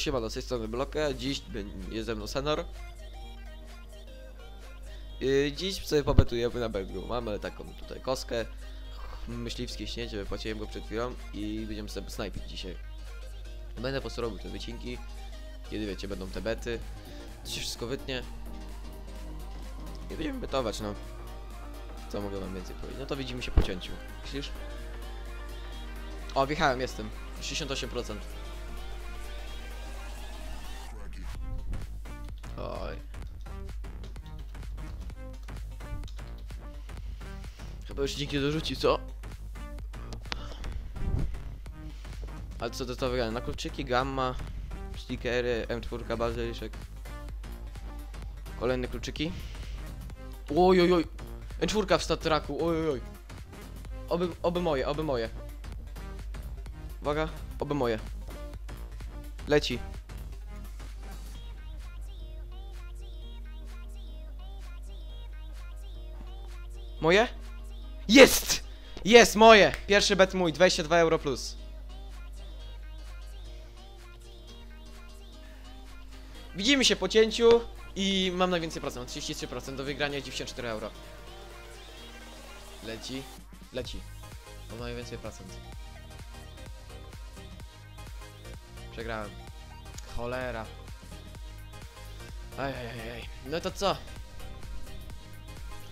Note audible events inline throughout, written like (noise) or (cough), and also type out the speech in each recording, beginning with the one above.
siemano, z tej strony Blokę, dziś jest ze mną Senor. Dziś sobie pobetujemy na Belgu. Mamy taką tutaj koskę, myśliwskie śniecie, wypłaciłem go przed chwilą i będziemy sobie snajpić dzisiaj. Będę po prostu robił te wycinki, kiedy wiecie, będą te bety, to się wszystko wytnie. I będziemy betować, no. Co mogę wam więcej powiedzieć? No to widzimy się po cięciu. Myślisz? O, wjechałem, jestem. 68%. Chyba już nikt nie dorzuci, co? Ale co to to wygrane? Na kluczyki, gamma, stickery, M4, bazyliszek. Kolejne kluczyki. Oj, oj, oj. M4 w statraku, oj, oj, oj. Oby, oby moje, oby moje. Uwaga, oby moje. Leci. Moje? Jest! Jest, moje! Pierwszy bet mój, 22 euro plus. Widzimy się po cięciu i mam najwięcej procent, 33% do wygrania 94 euro. Leci, leci. Mam najwięcej procent. Przegrałem. Cholera. Ajajajaj. No to co?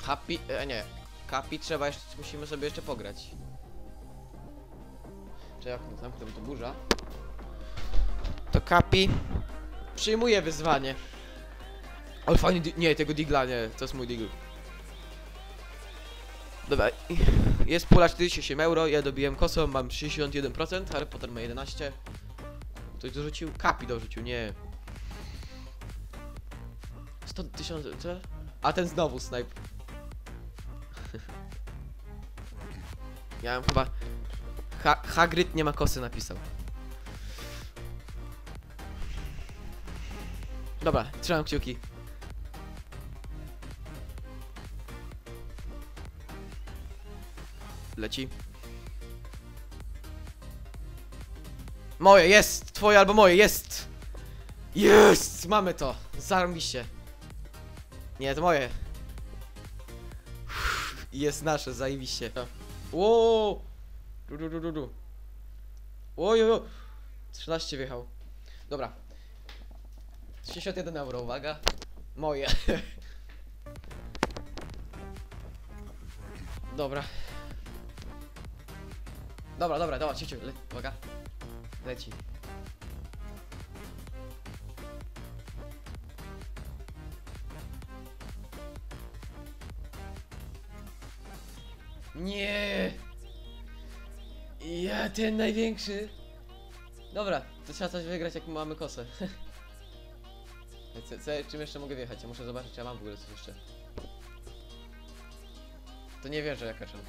Happy, e, nie. Kapi trzeba jeszcze, musimy sobie jeszcze pograć. Czy jak zamknę, to burza. To Kapi przyjmuje wyzwanie. Ale fajny, di- nie, tego digla nie, to jest mój digl. Dobra, jest pula 48 euro, ja dobiłem kosą, mam 61%, Harry Potter ma 11. Ktoś dorzucił? Kapi dorzucił, nie. 100 tysięcy, co? A ten znowu snipe. Miałem chyba... Ha Hagrid nie ma kosy napisał. Dobra, trzymam kciuki. Leci. Moje, jest! Twoje albo moje, jest! Jest! Mamy to! Zarąbiście. Nie, to moje. Jest nasze, zajebiście. Ło! Du, du, du, du, du. Oj, oj, oj. 13 wjechał. Dobra. 61 euro, uwaga. Moje. (laughs) Dobra. Dobra, dobra, dobra, cieciu, le uwaga. Leci. Nie. Ten największy. Dobra, to trzeba coś wygrać jak mamy kosę. (laughs) co, co, czym jeszcze mogę wjechać? Ja muszę zobaczyć, czy ja mam w ogóle coś jeszcze. To nie wierzę jak kaczem.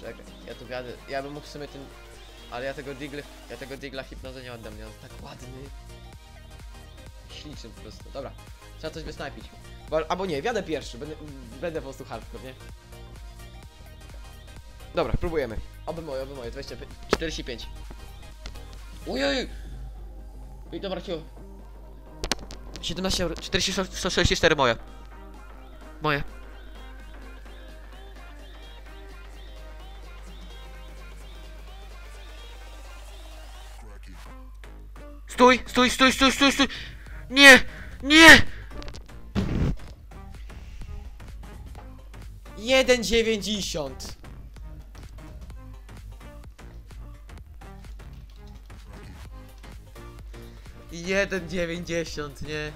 Czekaj, ja tu gadę. Ja bym mógł w sumie ten. Ale ja tego digla, ja tego digla hipnozę nie oddam, nie? On tak ładny. Śliczny po prostu. Dobra, trzeba coś wysnajpić. Bo, albo nie, wjadę pierwszy, będę, będę po prostu hardcore, nie? Dobra, próbujemy. Oby moje, oby moje, 25, 45. Ujej! I dobra, ciu. 17 euro, 46, moje. Moje. Stój, stój, stój, stój, stój, stój! Nie! Nie! 1,90 1,90, nie?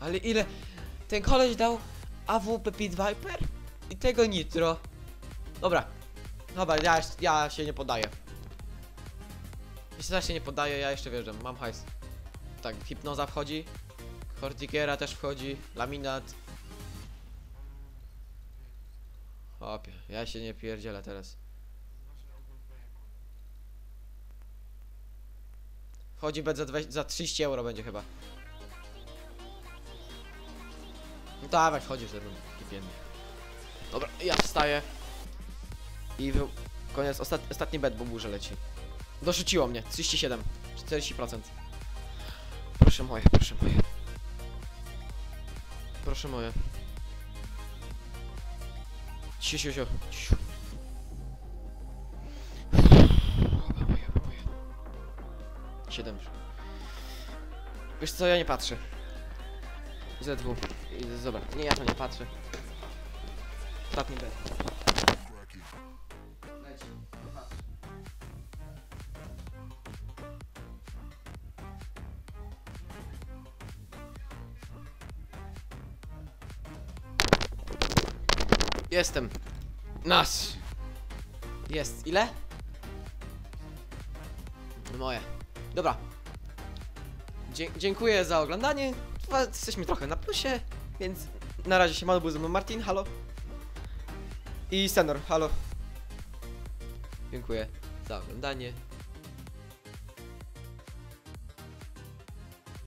Ale ile? Ten koleś dał AWP Pit Viper i tego Nitro. Dobra. Dobra, ja, ja się nie podaję. Jeśli się nie podaję, ja jeszcze wjeżdżam. Mam hajs. Tak, hipnoza wchodzi. Hortikiera też wchodzi. Laminat. Opie, ja się nie pierdzielę teraz. Wchodzi bet za, 20, za 30 euro będzie chyba. No dawaj, wchodzisz mną, kipiemy. Dobra, ja wstaję. I wy... koniec, ostat... ostatni bet, bo burza leci. Dorzuciło mnie, 37, 40%. Proszę moje, proszę moje. Proszę moje. Ciu, ciu, ciu. 7. Wiesz co, ja nie patrzę. ZW. I- Dobra, nie, ja to nie patrzę. Ostatni bet. Jestem. Nas. Jest. Ile? Moje. Dobra. Dzie dziękuję za oglądanie. Jesteśmy trochę na plusie, więc na razie się był ze mną Martin, halo. I Senor, halo. Dziękuję za oglądanie.